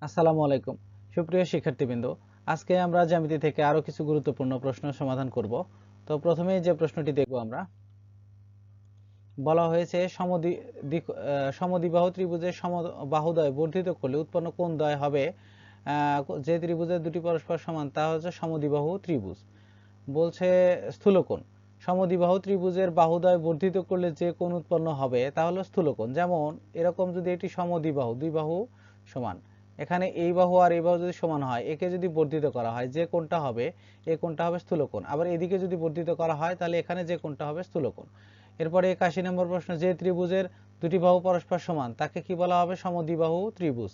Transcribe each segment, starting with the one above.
আসসালামু আলাইকুম। সুপ্রিয় শিক্ষার্থীবৃন্দ আজকে আমরা জ্যামিতি থেকে আরও কিছু গুরুত্বপূর্ণ প্রশ্ন সমাধান করব। তো প্রথমে যে প্রশ্নটি দেখব আমরা বলা হয়েছে সমদ্বি দিক- আহ, সমদ্বিবাহু ত্রিভুজের সমবাহুদ্বয় বর্ধিত করলে উৎপন্ন কোন দ্বয় হবে? যে ত্রিভুজের দুটি পরস্পর সমান তা হচ্ছে সমদ্বিবাহু ত্রিভুজ। বলছে স্থূলকোণ। সমদ্বিবাহু ত্রিভুজের বাহুদ্বয় বর্ধিত করলে যে কোণ উৎপন্ন হবে তা হলো স্থূলকোণ। যেমন এরকম যদি এটি সমদ্বিবাহু দুই বাহু সমান এখানে এই বাহু আর এই বাহু যদি সমান হয়, একে যদি বর্ধিত করা হয়, যে কোণটা হবে, এ কোণটা হবে স্থূলকোণ। আবার এদিকে যদি বর্ধিত করা হয়, তাহলে এখানে যে কোণটা হবে স্থূলকোণ। এরপরে একাশি নম্বর প্রশ্ন, যে ত্রিভুজের দুটি বাহু পরস্পর সমান, তাকে কি বলা হবে? সমদ্বিবাহু ত্রিভুজ।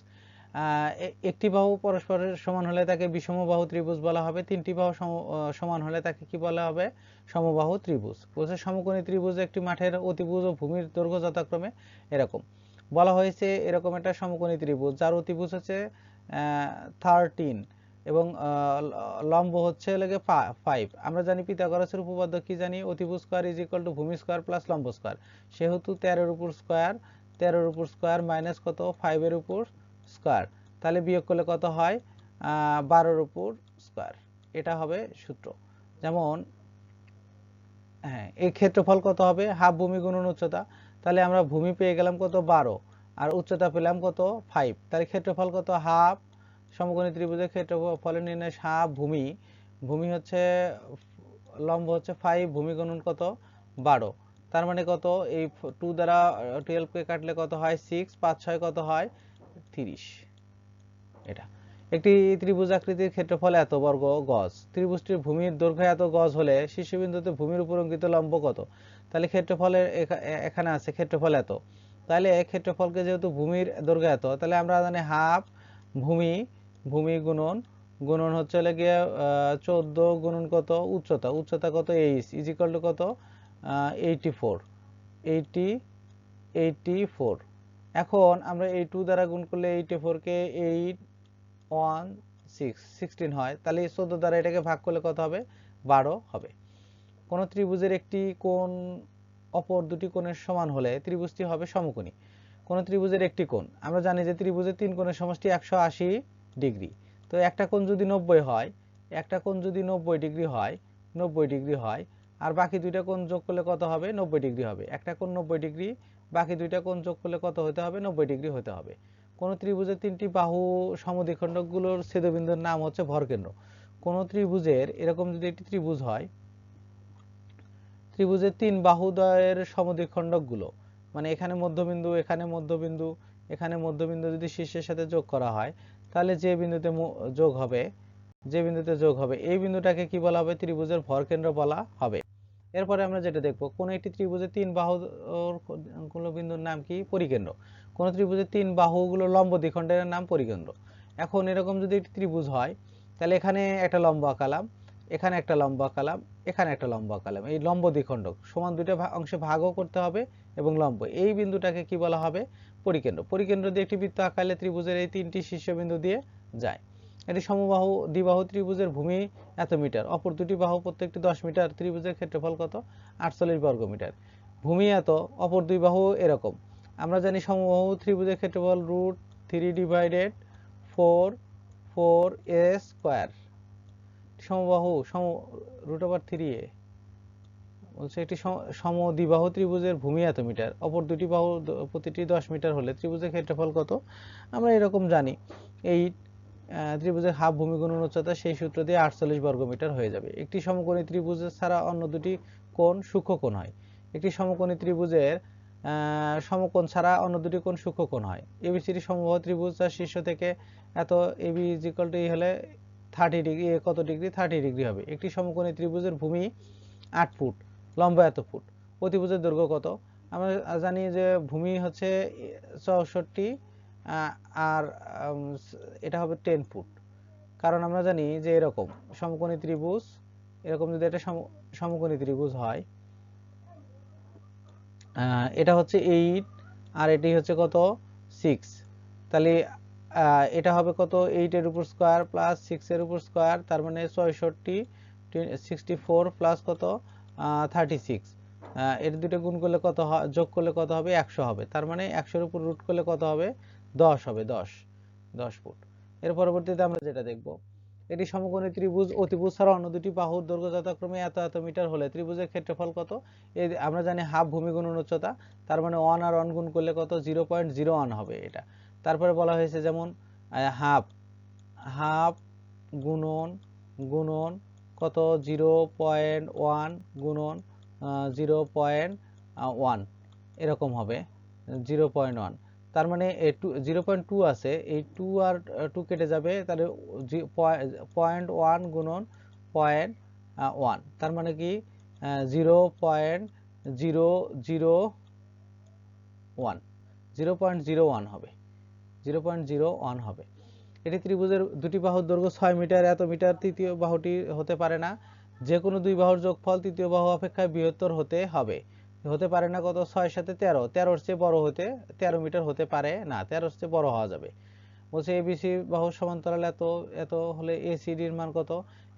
একটি বাহু পরস্পরের সমান হলে তাকে বিষমবাহু ত্রিভুজ বলা হবে, তিনটি বাহু সম- সমান হলে তাকে কি বলা হবে? সমবাহু ত্রিভুজ। বলছে সমকোণী ত্রিভুজ একটি মাঠের অতিভুজ ও ভূমির দৈর্ঘ্য যথাক্রমে এরকম। বলা হয়েছে এরকম একটা সমকোণী ত্রিভুজ, যার অতিভুজ হচ্ছে থার্টিন এবং লম্ব হচ্ছে লেগে ফাইভ আমরা জানি পিথাগোরাসের উপপাদ্য কি জানি? অতিভুজ স্কোয়ার ইজ ইকুয়াল টু ভূমি স্কোয়ার প্লাস লম্ব স্কোয়ার সেহেতু তেরোর উপর স্কোয়ার তেরোর উপর স্কোয়ার মাইনাস কত? ফাইভের উপর স্কোয়ার তাহলে বিয়োগ করলে কত হয়? বারোর উপর স্কোয়ার এটা হবে সূত্র। যেমন হ্যাঁ এই ক্ষেত্রফল কত হবে? হাফ ভূমি গুণন উচ্চতা। তাহলে আমরা ভূমি পেয়ে গেলাম কত বারো, আর উচ্চতা পেলাম কত ফাইভ তাহলে ক্ষেত্রফল কত হাফ সমকোণী ত্রিভুজের ক্ষেত্রফলের নির্ণয় হাফ ভূমি। ভূমি হচ্ছে, লম্ব হচ্ছে ফাইভ ভূমি গুণন কত বারো। তার মানে কত? এই টু দ্বারা টুয়েলভকে কাটলে কত হয় সিক্স পাঁচ ছয় কত হয় তিরিশ। এটা। একটি ত্রিভুজ আকৃতির ক্ষেত্রফল এত বর্গ গজ। ত্রিভুজটির ভূমির দৈর্ঘ্য এত গজ হলে শীর্ষবিন্দুতে ভূমির উপর অঙ্কিত লম্ব কত? তাহলে ক্ষেত্রফলের এখানে আছে ক্ষেত্রফল এত। তাহলে ক্ষেত্রফলকে যেহেতু ভূমির দৈর্ঘ্য এত, তাহলে আমরা জানি হাফ ভূমি ভূমি গুণন গুণন হচ্ছে হলে গিয়ে চোদ্দ গুণন কত? উচ্চতা। উচ্চতা কত? এইচ ইজ ইকাল টু কত? Eighty four eighty eighty four এখন আমরা এই টু দ্বারা গুণ করলে এইটি ফোরকে এইট ওয়ান সিক্স সিক্সটিন হয়, তাহলে চোদ্দ দ্বারা এটাকে ভাগ করলে কত হবে? বারো হবে। কোন ত্রিভুজের একটি কোণ অপর দুটি কোণের সমান হলে ত্রিভুজটি হবে সমকোণী। কোন ত্রিভুজের একটি কোণ। আমরা জানি যে ত্রিভুজের তিন কোণের সমষ্টি একশো আশি ডিগ্রি। তো একটা কোণ যদি নব্বই হয়, একটা কোণ যদি নব্বই ডিগ্রি হয়, নব্বই ডিগ্রি হয়, আর বাকি দুইটা কোণ যোগ করলে কত হবে? নব্বই ডিগ্রি হবে। একটা কোণ নব্বই ডিগ্রি, বাকি দুইটা কোণ যোগ করলে কত হতে হবে? নব্বই ডিগ্রি হতে হবে। কোন ত্রিভুজের তিনটি বাহু সমদ্বিখণ্ডকগুলোর ছেদবিন্দুর নাম হচ্ছে ভরকেন্দ্র। কোন ত্রিভুজের, এরকম যদি একটি ত্রিভুজ হয় ত্রিভুজের তিন বাহুদ্বয়ের সমদ্বিখণ্ডকগুলো। মানে এখানে মধ্যবিন্দু এখানে মধ্যবিন্দু এখানে মধ্যবিন্দু যদি শীর্ষের সাথে যোগ করা হয়, তাহলে যে বিন্দুতে যোগ হবে, যে বিন্দুতে যোগ হবে, এই বিন্দুটাকে কি বলা হবে? ত্রিভুজের ভরকেন্দ্র বলা হবে। এরপরে আমরা যেটা দেখব, কোন একটি ত্রিভুজের তিন বাহু গুলো বিন্দুর নাম কি? পরিকেন্দ্র। কোন ত্রিভুজের তিন বাহুগুলো লম্ব দ্বিখণ্ডের নাম পরিকেন্দ্র। এখন এরকম যদি একটি ত্রিভুজ হয়, তাহলে এখানে একটা লম্ব আঁকালাম। এখানে একটা লম্বা আঁকালাম এখানে একটা লম্বা আঁকালাম এই লম্ব দ্বিখণ্ডক, সমান দুইটা অংশে ভাগও করতে হবে এবং লম্ব। এই বিন্দুটাকে কি বলা হবে? পরিকেন্দ্র। পরিকেন্দ্র দিয়ে একটি বৃত্ত আঁকালে ত্রিভুজের এই তিনটি শীর্ষবিন্দু দিয়ে যায়। এটি সমবাহু, দ্বিবাহু ত্রিভুজের ভূমি এত মিটার, অপর দুটি বাহু প্রত্যেকটি দশ মিটার, ত্রিভুজের ক্ষেত্রফল কত? আটচল্লিশ বর্গ মিটার। ভূমি এত, অপর দুই বাহু এরকম। আমরা জানি সমবাহু ত্রিভুজের ক্ষেত্রফল root three divided four four a square সমবাহু, সম রুট ওভার থ্রি এ। বলছে একটি সম- সমদ্বিবাহু ত্রিভুজের ভূমি এত মিটার অপর দুটি বাহু প্রতিটি দশ মিটার হলে ত্রিভুজের ক্ষেত্রফল কত? আমরা এরকম জানি। এই ত্রিভুজের হাফ ভূমি গুণন উচ্চতা সেই সূত্র দিয়ে আটচল্লিশ বর্গ মিটার হয়ে যাবে। একটি সমকোণী ত্রিভুজের ছাড়া অন্য দুটি কোণ সূক্ষ্মকোণ হয়। একটি সমকোণী ত্রিভুজের সমকোণ ছাড়া অন্য দুটি কোণ সূক্ষ্মকোণ হয়। এবিসিডি সমবাহু ত্রিভুজ যার শীর্ষ থেকে এত এবি ইজ ইকুয়াল টু হলে থার্টি ডিগ্রি কত ডিগ্রি থার্টি ডিগ্রি হবে। একটি সমকোণী ত্রিভুজের ভূমি আট ফুট, লম্বা এত ফুট। অতিভুজের দৈর্ঘ্য কত? আমরা জানি যে ভূমি হচ্ছে চৌষট্টি আর এটা হবে টেন ফুট। কারণ আমরা জানি যে এরকম সমকোণী ত্রিভুজ, এরকম যদি সম- সমকোণী ত্রিভুজ হয় এটা হচ্ছে এইট আর এটি হচ্ছে কত? সিক্স তাহলে এটা হবে কত? এইটের উপর স্কোয়ার প্লাস সিক্সের উপর স্কোয়ার তার মানে ছয়ষট্টি সিক্সটি ফোর প্লাস কত? থার্টি সিক্স এর দুটো গুণ করলে কত যোগ করলে কত হবে? একশো হবে। তার মানে একশোর উপর রুট করলে কত হবে? দশ হবে, দশ। দশ ফুট। এর পরবর্তীতে আমরা যেটা দেখব, এটি সমকোণী ত্রিভুজ, অতিভুজ ছাড়া অন্য দুটি বাহুর দৈর্ঘ্য যথাক্রমে এত এত মিটার হলে। ত্রিভুজের ক্ষেত্রফল কত? এই আমরা জানি হাফ ভূমি গুণন উচ্চতা, তার মানে ওয়ান আর ওয়ান গুণ করলে কত? জিরো পয়েন্ট জিরো ওয়ান হবে এটা। তারপরে বলা হয়েছে যেমন হাফ হাফ গুণন গুণন কত? জিরো পয়েন্ট ওয়ান গুণন জিরো পয়েন্ট ওয়ান। এরকম হবে, জিরো পয়েন্ট ওয়ান। তার মানে টু, জিরো পয়েন্ট টু আছে, এই টু আর টু কেটে যাবে, তাহলে পয়েন্ট ওয়ান গুণন পয়েন্ট ওয়ান। তার মানে কি? Zero point zero zero, one. Zero point zero one হবে। জিরো পয়েন্ট জিরো ওয়ান হবে। এটি ত্রিভুজের দুটি বাহুর দৈর্ঘ্য ছয় মিটার, এত মিটার তৃতীয় বাহুটি হতে পারে না। যে কোনো দুই বাহুর যোগফল তৃতীয় বাহু অপেক্ষা বৃহত্তর হতে হবে। হতে পারে না কত? ছয়ের সাথে তেরো। তেরোর চেয়ে বড় হতে, তেরো মিটার হতে পারে না। তেরোর চেয়ে বড় হওয়া যাবে। বলছে এবিসি বাহু সমান্তরাল এত এত হলে এসিডির মান কত?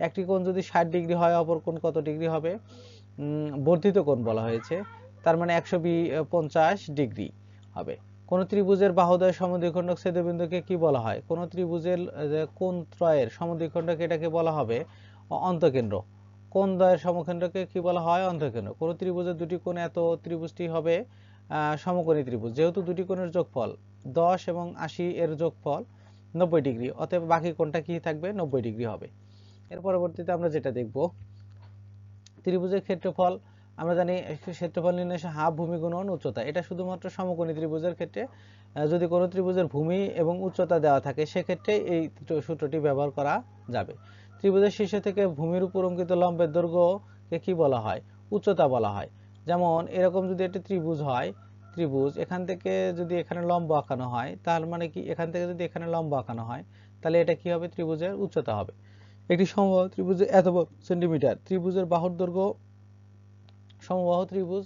একটি কোণ যদি ষাট ডিগ্রি হয়, অপর কোণ কত ডিগ্রি হবে? বর্ধিত কোণ বলা হয়েছে। তার মানে একশো পঞ্চাশ ডিগ্রি হবে। কোন ত্রিভুজের বাহুদয় সমদ্বিখণ্ডক ছেদবিন্দুকে কি বলা হয়? কোন ত্রিভুজের কোন ত্রয়ের সমদ্বিখণ্ডক এটাকে বলা হবে? অন্তকেন্দ্র। কোন দ্বয়ের সমকেন্দ্রকে কি বলা হয়? অন্তকেন্দ্র। কোন ত্রিভুজের দুটি কোণ এত ত্রিভুজটি হবে? সমকোণী ত্রিভুজ। যেহেতু দুটি কোণের যোগফল দশ এবং আশি এর যোগফল নব্বই ডিগ্রি, অতএব বাকি কোণটা কি থাকবে? নব্বই ডিগ্রি হবে। এর পরবর্তীতে আমরা যেটা দেখব, ত্রিভুজের ক্ষেত্রফল আমরা জানি ক্ষেত্রফল নির্ণয় হাফ ভূমি গুণন উচ্চতা। এটা শুধুমাত্র সমকোণী ত্রিভুজের ক্ষেত্রে যদি কোনো ত্রিভুজের ভূমি এবং উচ্চতা দেওয়া থাকে, সেক্ষেত্রে এই সূত্রটি ব্যবহার করা যাবে। ত্রিভুজের শীর্ষ থেকে ভূমির উপর অঙ্কিত লম্বের দৈর্ঘ্যকে কি বলা হয়? উচ্চতা বলা হয়। যেমন, এরকম যদি একটি ত্রিভুজ হয়, ত্রিভুজ এখান থেকে যদি এখানে লম্ব আঁকানো হয়, তার মানে কি? এখান থেকে যদি এখানে লম্ব আঁকানো হয়, তাহলে এটা কি হবে? ত্রিভুজের উচ্চতা হবে। একটি সমবাহু ত্রিভুজের এত সেন্টিমিটার ত্রিভুজের বাহুর দৈর্ঘ্য সমবাহু ত্রিভুজ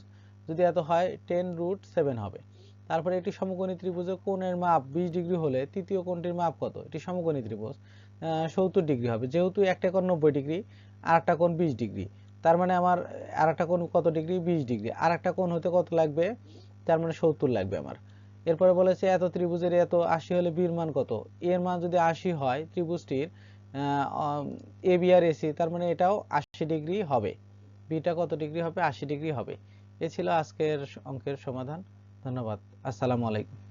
যদি এত হয় টেন রুট সেভেন হবে। তারপরে একটি সমকোণী ত্রিভুজের কোণের মাপ বিশ ডিগ্রি হলে তৃতীয় কোণটির মাপ কত? এটি সমকোণী ত্রিভুজ। সত্তর ডিগ্রি হবে। যেহেতু একটা কোণ নব্বই ডিগ্রি আর একটা কোণ বিশ ডিগ্রি। তার মানে আমার আর একটা কোণ কত ডিগ্রি? বিশ ডিগ্রি। আর একটা কোণ হতে কত লাগবে? তার মানে সত্তর লাগবে আমার। এরপরে বলেছে এত ত্রিভুজের এত আশি হলে বির মান কত? এর মান যদি আশি হয় ত্রিভুজটির এ বি আর এসি তার মানে এটাও আশি ডিগ্রি হবে। বিটা কত ডিগ্রি হবে? আশি ডিগ্রি হবে। এ ছিল আজকের অঙ্কের সমাধান। ধন্যবাদ। আসসালামু আলাইকুম।